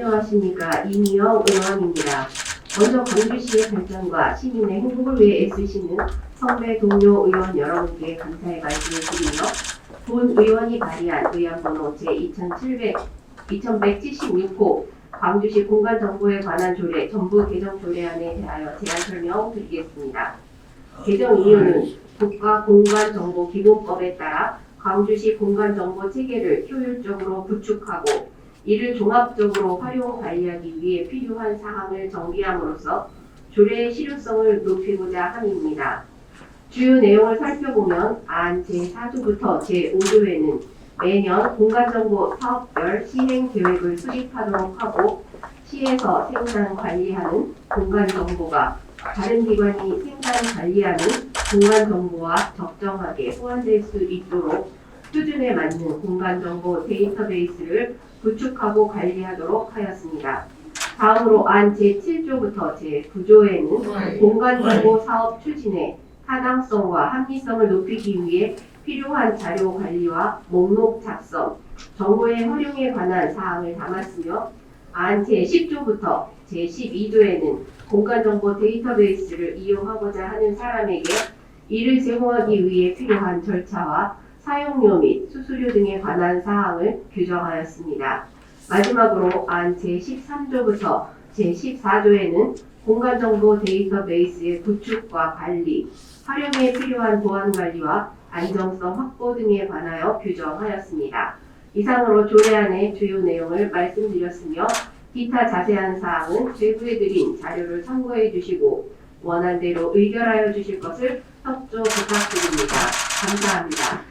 이미영 의원입니다. 먼저 광주시의 발전과 시민의 행복을 위해 애쓰시는 선배 동료 의원 여러분께 감사의 말씀을 드리며 본 의원이 발의한 의안번호 제2700 2176호 광주시 공간정보에 관한 조례 전부 개정 조례안에 대하여 제안 설명 드리겠습니다. 개정 이유는 국가공간정보기본법에 따라 광주시 공간정보 체계를 효율적으로 구축하고 이를 종합적으로 활용 관리하기 위해 필요한 사항을 정비함으로써 조례의 실효성을 높이고자 함입니다. 주요 내용을 살펴보면 안 제4조부터 제5조에는 매년 공간정보 사업별 시행 계획을 수립하도록 하고 시에서 생산 관리하는 공간정보가 다른 기관이 생산 관리하는 공간정보와 적정하게 호환될 수 있도록 수준에 맞는 공간정보 데이터베이스를 구축하고 관리하도록 하였습니다. 다음으로 안 제7조부터 제9조에는 공간정보 사업 추진에 타당성과 합리성을 높이기 위해 필요한 자료 관리와 목록 작성, 정보의 활용에 관한 사항을 담았으며 안 제10조부터 제12조에는 공간정보 데이터베이스를 이용하고자 하는 사람에게 이를 제공하기 위해 필요한 절차와 사용료 및 수수료 등에 관한 사항을 규정하였습니다. 마지막으로 안 제13조부터 제14조에는 공간정보 데이터베이스의 구축과 관리, 활용에 필요한 보안 관리와 안정성 확보 등에 관하여 규정하였습니다. 이상으로 조례안의 주요 내용을 말씀드렸으며 기타 자세한 사항은 제부에 드린 자료를 참고해 주시고 원안대로 의결하여 주실 것을 협조 부탁드립니다. 감사합니다.